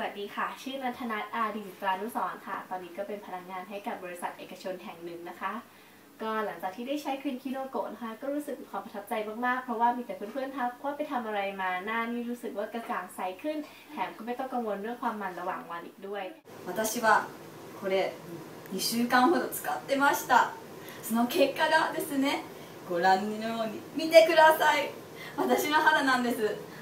สวัสดีค่ะ ชื่อนันทนัทอาดิจิตรานุสรณ์ค่ะ ตอนนี้ก็เป็นพนักงานให้กับบริษัทเอกชนแห่งหนึ่งนะคะ ก็หลังจากที่ได้ใช้ครีมคิโนโกะนะคะ ก็รู้สึกมีความประทับใจมากๆ เพราะว่ามีแต่เพื่อนๆทักว่าไปทำอะไรมา หน้านี่รู้สึกว่ากระจ่างใสขึ้น แถมก็ไม่ต้องกังวลเรื่องความมันระหว่างวันอีกด้วย 私はこれ2週間ほど使ってましたその結果がですねご覧のように見てください私の肌なんです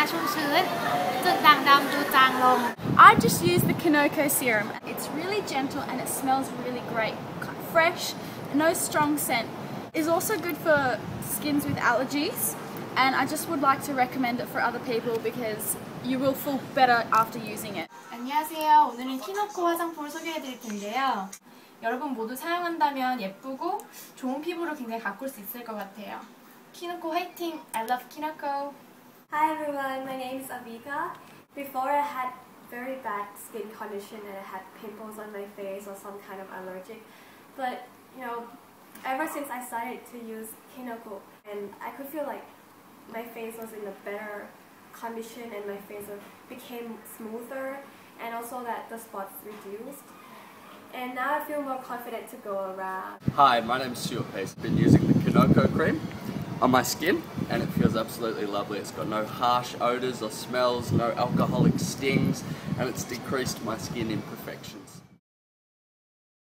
ชุ่มชื้น จุดด่างดำดูจางลง I just use the Kinoko serum. It's really gentle and it smells really great. Kind of Fresh, no strong scent. It's also good for skins with allergies and I just would like to recommend it for other people because you will feel better after using it. 안녕하세요. 오늘은 키노코 화장품을 소개해드릴 텐데요. 여러분 모두 사용한다면 예쁘고 좋은 피부를 굉장히 가꿀 수 있을 것 같아요. 키노코 화이팅! I love 키노코! Hi everyone, my name is Avika. Before I had very bad skin condition and I had pimples on my face or some kind of allergic. But you know, ever since I started to use Kinoko and I could feel like my face was in a better condition and my face became smoother and also that the spots reduced. And now I feel more confident to go around. Hi, my name is Stuart Pace. I've been using the Kinoko cream on my skin and it feels absolutely lovely. It's got no harsh odours or smells, no alcoholic stings, and it's decreased my skin imperfections.